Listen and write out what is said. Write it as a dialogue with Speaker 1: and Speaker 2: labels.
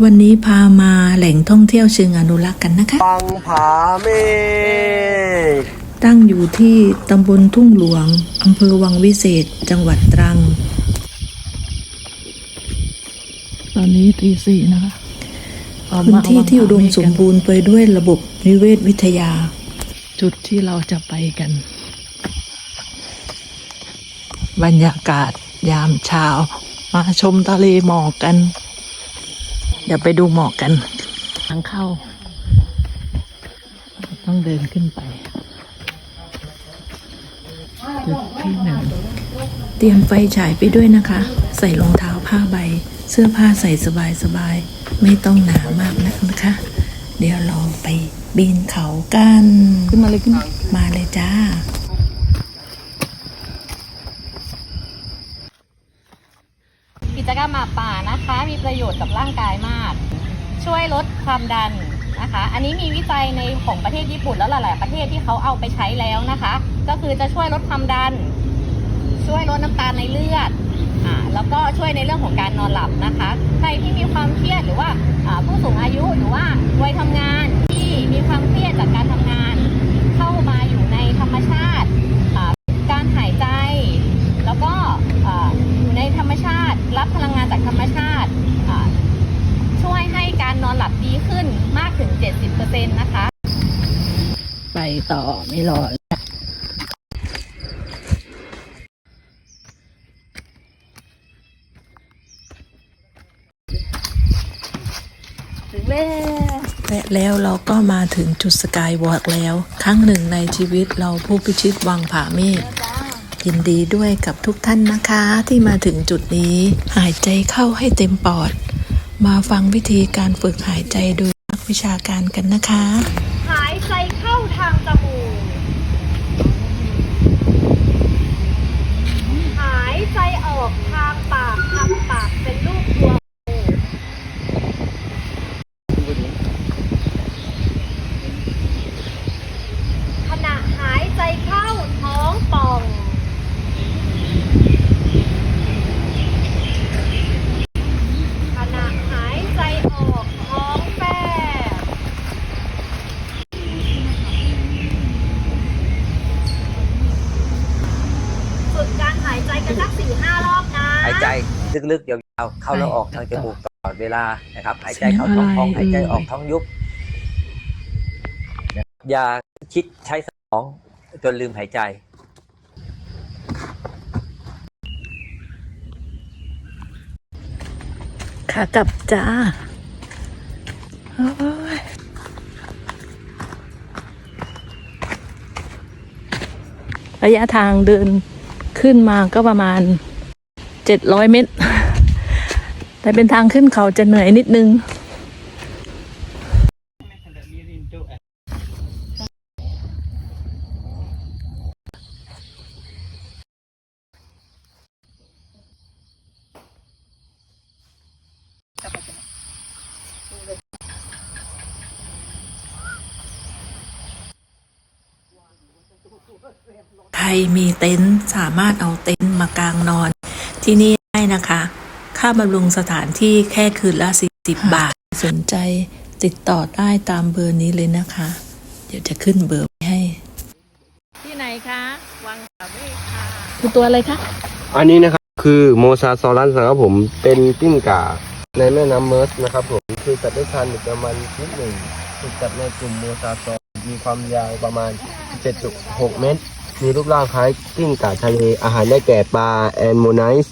Speaker 1: วันนี้พามาแหล่งท่องเที่ยวเชิงอนุรักษ์กันนะคะ
Speaker 2: ปังผาเมฆ
Speaker 1: ตั้งอยู่ที่ตำบลทุ่งหลวงอำเภอวังวิเศษ จังหวัดตรัง
Speaker 3: ตอนนี้ตีสี่นะคะออก
Speaker 1: พื้น
Speaker 3: มา
Speaker 1: ที่ที่อุดม
Speaker 3: วาง
Speaker 1: สมบูรณ์ไปด้วยระบบนิเวศวิทยา
Speaker 3: จุดที่เราจะไปกัน บรรยากาศยามเช้า มาชมทะเลหมอกกัน เดี๋ยวไปดูหมอกกันทางเข้า ต้องเดินขึ้นไปจุดที่หนึ่ง
Speaker 1: เตรียมไฟฉายไปด้วยนะคะ ใส่รองเท้าผ้าใบ เสื้อผ้าใส่สบายๆไม่ต้องหนามากนักนะคะ เดี๋ยวเราไปปีนเขากัน
Speaker 3: ขึ้นมาเลยขึ้นมา
Speaker 1: มาเลยจ้า
Speaker 4: กิจกรรมหมาป่านะคะ มีประโยชน์กับร่างกายมาก ช่วยลดความดันนะคะ อันนี้มีวิจัยในของประเทศญี่ปุ่นแล้วหลาย ๆ ประเทศที่เขาเอาไปใช้แล้วนะคะ ก็คือจะช่วยลดความดัน ช่วยลดน้ำตาลในเลือดอ่าแล้วก็ช่วยในเรื่องของการนอนหลับนะคะ ใครที่มีความเครียดหรือว่าผู้สูงอายุหรือว่าวัยทำงานที่มีความเครียดจากการทำงาน เข้ามาอยู่ในธรรมชาติอ่าการหายใจ แล้วก็อ่าอยู่ในธรรมชาติ รับพลังงานจากธรรมชาติอ่าช่วยให้การนอนหลับดีขึ้นมากถึง 70%นะคะ
Speaker 3: ไปต่อไม่รอแล้ว
Speaker 4: ถึงแล้ว
Speaker 1: และแล้วเราก็มาถึงจุดสกายวอล์กแล้ว ครั้งหนึ่งในชีวิตเราผู้พิชิตวังผาเมฆ ยินดีด้วยกับทุกท่านนะคะที่มาถึงจุดนี้ หายใจเข้าให้เต็มปอด มาฟังวิธีการฝึกหายใจโดยนักวิชาการกันนะคะ
Speaker 4: หายใจเข้าทางจมูก หายใจออกทางปากทำปากเป็นรูปตัวขณะหายใจเข้าท้องป่อง ขณะหายใจออกท้องแฟบ ฝึกการหายใจกัน สักสี่ห้ารอบนะ
Speaker 2: หายใจลึกๆยาวๆเข้าแล้วออกทางจมูกตลอดเวลานะครับหายใจเข้าท้องท้องหายใจออกท้องยุบอย่าคิดใช้สมองจนลืมหายใจ
Speaker 3: ขากลับจ้าโอ้ยระยะทางเดิน ขึ้นมาก็ประมาณเจ็ดร้อยเมตร แต่เป็นทางขึ้นเขาจะเหนื่อยนิดนึง
Speaker 1: ใครมีเต็นท์สามารถเอาเต็นท์มากางนอน ที่นี่ได้นะคะ ค่าบำรุงสถานที่แค่คืนละ 40 บาท สนใจติดต่อได้ตามเบอร์นี้เลยนะคะ เดี๋ยวจะขึ้นเบอร์ไว้ให้
Speaker 3: ที่ไหนคะ วังสาเมฆค่ะคือตัวอะไรคะ
Speaker 5: อันนี้นะครับ คือโมซาซอรัสนะครับผม เป็นกิ้งก่าในแม่น้ำเมิร์สนะครับผม คือสัตว์เลื้อยคลานหนึ่งประมาณชนิดหนึ่งถูกจัดในกลุ่มโมซาซอมีความยาวประมาณ 7.6 เมตร มีรูปร่างคล้ายกิ้งก่าทะเลอาหารได้แก่ปลาแอนโมไนส์